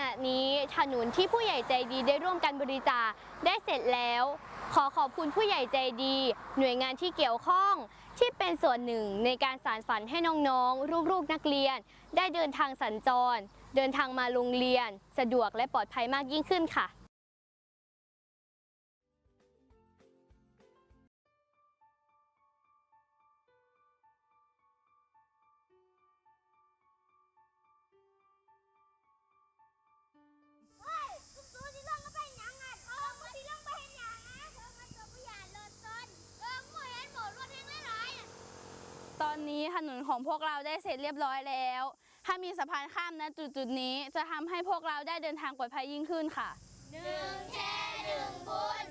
ณะนี้ถนนที่ผู้ใหญ่ใจดีได้ร่วมกันบริจาคได้เสร็จแล้ว ขอขอบคุณผู้ใหญ่ใจดี หน่วยงานที่เกี่ยวข้อง ที่เป็นส่วนหนึ่งในการสานฝันให้น้องๆ ลูกๆนักเรียน ได้เดินทางสัญจร เดินทางมาโรงเรียน สะดวกและปลอดภัยมากยิ่งขึ้นค่ะ อนนี้ถนนของพวกเราได้เสร็จเรียบร้อยแล้ว ถ้ามีสะพานข้ามณจุดจุดๆนี้จะทำให้พวกเราได้เดินทางปลอดภัยยิ่งขึ้นค่ะหนึ่งแช่หนึ่งบุญ